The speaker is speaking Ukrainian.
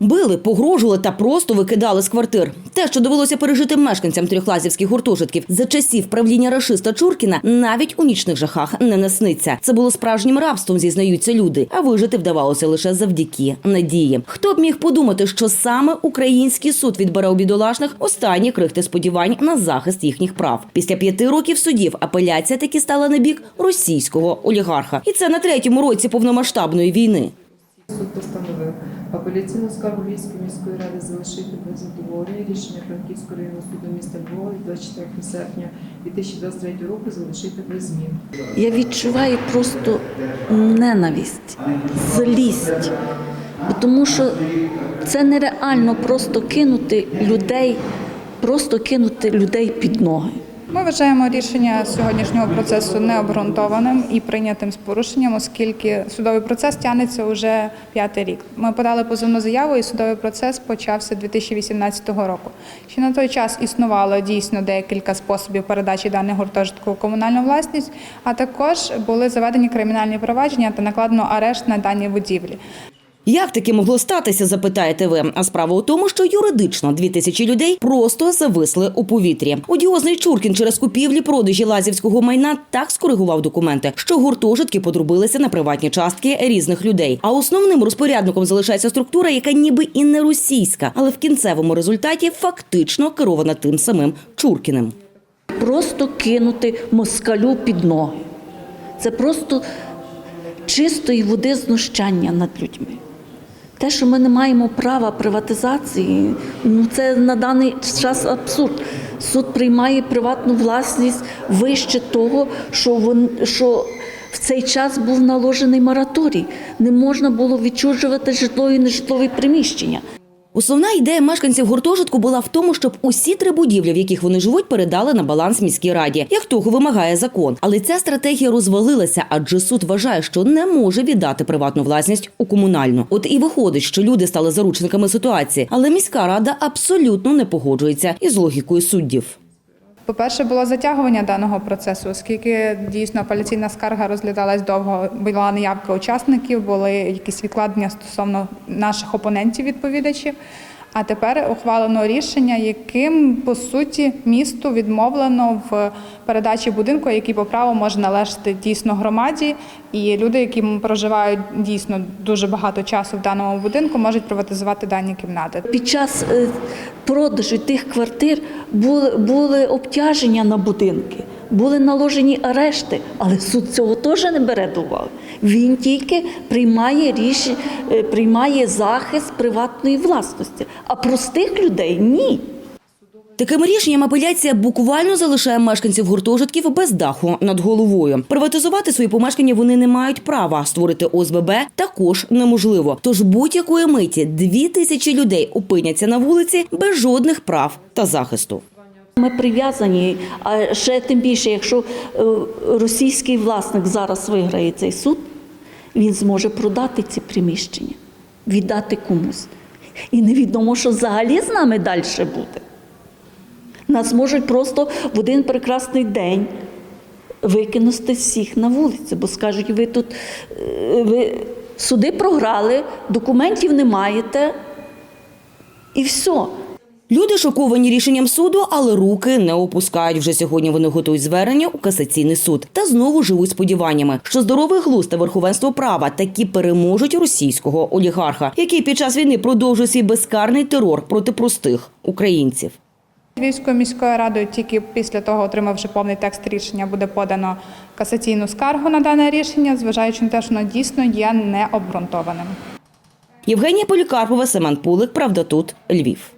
Били, погрожували та просто викидали з квартир. Те, що довелося пережити мешканцям трьохлазівських гуртожитків за часів правління рашиста Чуркіна, навіть у нічних жахах не насниться. Це було справжнім рабством, зізнаються люди. А вижити вдавалося лише завдяки надії. Хто б міг подумати, що саме український суд відбере у бідолашних останні крихти сподівань на захист їхніх прав. Після п'яти років судів апеляція таки стала на бік російського олігарха, і це на третьому році повномасштабної війни. Апеляційну скаргу Львівської міської ради залишити без задоволення. Рішення Франківського районного суду міста Львова від 24 серпня 2023 року залишити без змін. Я відчуваю просто ненависть, злість. Тому що це нереально просто кинути людей, просто кинути людей під ноги. Ми вважаємо рішення сьогоднішнього процесу необґрунтованим і прийнятим з порушенням, оскільки судовий процес тягнеться вже п'ятий рік. Ми подали позовну заяву, і судовий процес почався 2018 року. Ще на той час існувало дійсно декілька способів передачі даних гуртожитку у комунальну власність, а також були заведені кримінальні провадження та накладено арешт на дані будівлі. Як таке могло статися, запитаєте ви. А справа у тому, що юридично дві тисячі людей просто зависли у повітрі. Одіозний Чуркін через купівлі продажі лазівського майна так скоригував документи, що гуртожитки подрубилися на приватні частки різних людей. А основним розпорядником залишається структура, яка ніби і не російська, але в кінцевому результаті фактично керована тим самим Чуркіним. Просто кинути москалю під ноги. Це просто чистої води знущання над людьми. Те, що ми не маємо права приватизації, ну це на даний час абсурд. Суд приймає приватну власність вище того, що вон, що в цей час був наложений мораторій. Не можна було відчужувати житло і нежитлові приміщення. Основна ідея мешканців гуртожитку була в тому, щоб усі три будівлі, в яких вони живуть, передали на баланс міській раді, як того вимагає закон. Але ця стратегія розвалилася, адже суд вважає, що не може віддати приватну власність у комунальну. От і виходить, що люди стали заручниками ситуації, але міська рада абсолютно не погоджується із логікою суддів. По-перше, було затягування даного процесу, оскільки дійсно апеляційна скарга розглядалась довго, була неявка учасників, були якісь відкладення стосовно наших опонентів відповідачів. А тепер ухвалено рішення, яким по суті місту відмовлено в передачі будинку, який по праву може належати дійсно громаді, і люди, які проживають дійсно дуже багато часу в даному будинку, можуть приватизувати дані кімнати. Під час е, продажу тих квартир були, були обтяження на будинки, були наложені арешти, але суд цього теж не бере до уваги. Він тільки приймає рішення, приймає захист приватної власності, а простих людей ні. Таким рішенням апеляція буквально залишає мешканців гуртожитків без даху над головою. Приватизувати свої помешкання вони не мають права. Створити ОСББ також неможливо. Тож будь-якої миті дві тисячі людей опиняться на вулиці без жодних прав та захисту. Ми прив'язані, а ще тим більше, якщо е, російський власник зараз виграє цей суд, він зможе продати ці приміщення, віддати комусь. І невідомо, що взагалі з нами далі буде. Нас можуть просто в один прекрасний день викинути всіх на вулицю, бо скажуть, ви тут е, ви суди програли, документів не маєте, і все. Люди шоковані рішенням суду, але руки не опускають. Вже сьогодні вони готують звернення у касаційний суд та знову живуть сподіваннями, що здоровий глузд та верховенство права такі переможуть російського олігарха, який під час війни продовжує свій безкарний терор проти простих українців. Львівською міською радою тільки після того, отримавши повний текст рішення, буде подано касаційну скаргу на дане рішення, зважаючи на те, що воно дійсно є необґрунтованим. Євгенія Полікарпова, Семен Пулик, Правда тут, Львів.